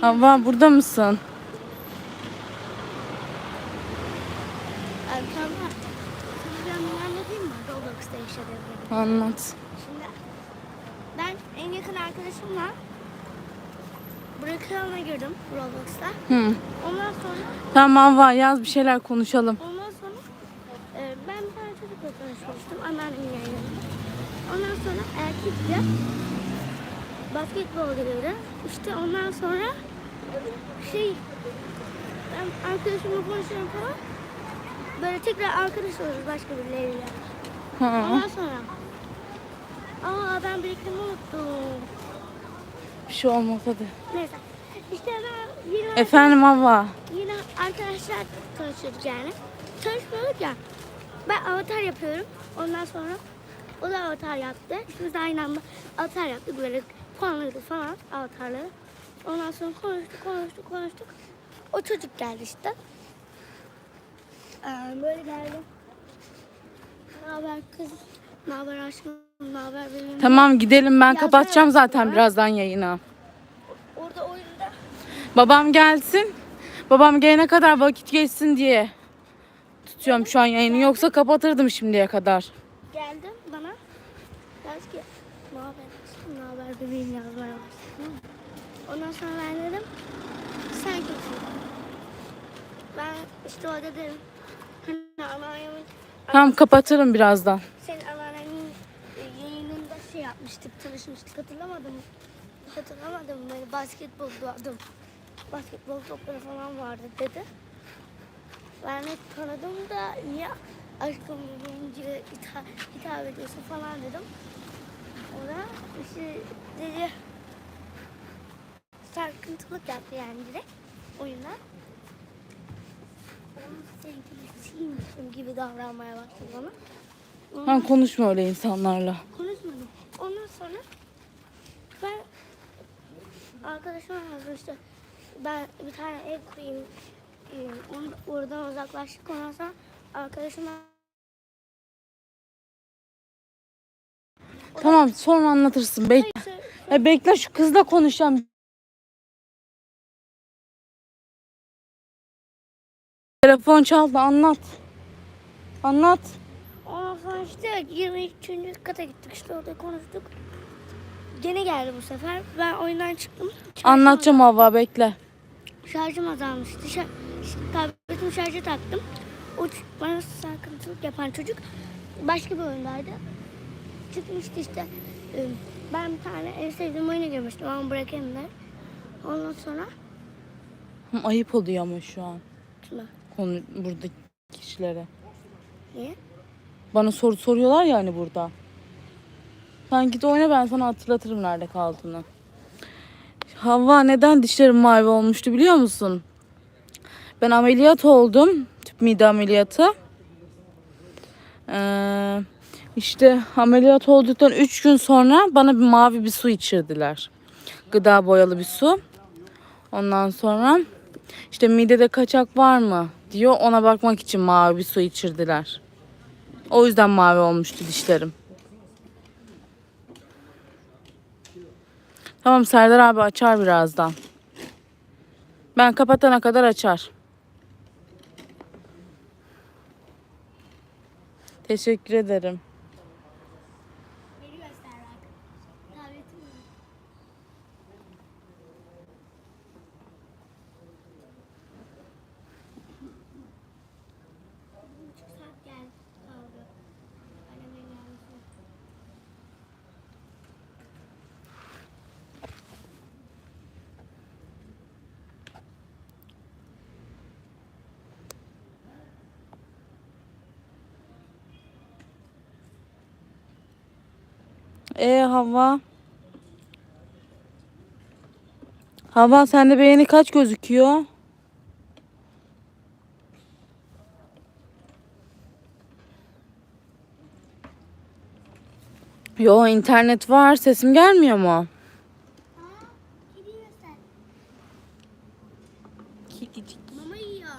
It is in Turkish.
Hava burada mısın? Arkamda. Ben bunu anlatayım mı? Roblox'ta yaşadığım. Anlat. Şimdi ben en yakın arkadaşımla Bırakılan'a girdim Roblox'ta. Hı. Ondan sonra Tamam Hava yaz bir şeyler konuşalım. ondan sonra e, ben bir tane çocukla tanışmıştım. Anneannemin yayınında. Ondan sonra erkekle basketbol geliyordu. İşte ondan sonra şey ben arkadaşımla konuşuyorum falan. Böyle tekrar arkadaş oluruz başka birileriyle. Ondan sonra Aa ben biriktirme unuttum. Bir şey olmaz hadi. Neyse. İşte ben yine, Efendim Hava. yine arkadaşlar tanışıyorduk yani. Tanışmıyorduk ya. Ben avatar yapıyorum. Ondan sonra o da avatar yaptı. İkimiz de aynı anda avatar yaptık. Böyle puanladık falan avatarları. Ondan sonra konuştuk, konuştuk, konuştuk. O çocuk geldi işte. Ee, böyle geldi. Ne haber kız? Ne haber aşkım? Ne haber benim? Tamam gidelim ben Yazma kapatacağım zaten birazdan yayını. Orada oyunda Babam gelsin. Babam gelene kadar vakit geçsin diye tutuyorum şu an yayını. Yoksa kapatırdım şimdiye kadar. geldi bana. Dedi ki ne haber ne haber bebeğim yazmaya başladı. Ondan sonra ben dedim sen kimsin? Ben işte orada dedim hani anneannemin Tamam kapatırım birazdan. senin anneannemin e, yayınında şey yapmıştık, tanışmıştık hatırlamadın mı? Hatırlamadım böyle basketbol adım. Basketbol topları falan vardı dedi. Ben de tanıdım da niye aşkım deyince hitap, hitap ediyorsun falan dedim. O da işte dedi sarkıntılık yaptı yani direkt oyuna. Onun sevgilisiymişim gibi davranmaya başladı bana. Tamam konuşma öyle insanlarla. Konuşmadım. Ondan sonra ben arkadaşıma işte ben bir tane ev. Ee, onu- Oradan uzaklaştık. Ondan sonra arkadaşıma Tamam sonra anlatırsın. Bek e, bekle şu kızla konuşacağım. Telefon çaldı anlat. Anlat. Ondan sonra işte 23. kata gittik işte orada konuştuk. Gene geldi bu sefer. Ben oyundan çıktım. Şarjım Anlatacağım hava bekle. azal- Şarjım azalmıştı. Şar tabletimi şarja taktım. O bana sarkıntılık yapan çocuk başka bir oyundaydı. Çıkmıştı işte. e, Ben bir tane en sevdiğim oyuna girmiştim ama bırakayım da. Ondan sonra Ayıp oluyor ama şu an. Tuna. Konu burada kişilere. Niye? Bana soru soruyorlar ya hani burada. Sen git oyna ben sana hatırlatırım nerede kaldığını. Havva neden dişlerim mavi olmuştu biliyor musun? Ben ameliyat oldum. Tüp mide ameliyatı. Ee, işte ameliyat olduktan 3 gün sonra bana bir mavi bir su içirdiler. Gıda boyalı bir su. Ondan sonra işte midede kaçak var mı diyor. Ona bakmak için mavi bir su içirdiler. O yüzden mavi olmuştu dişlerim. Tamam Serdar abi açar birazdan. Ben kapatana kadar açar. Teşekkür ederim. Ee, e hava. Hava sende beğeni kaç gözüküyor? Yo internet var. Sesim gelmiyor mu? Kedi yiyor sen. Kedicik. Mama yiyor.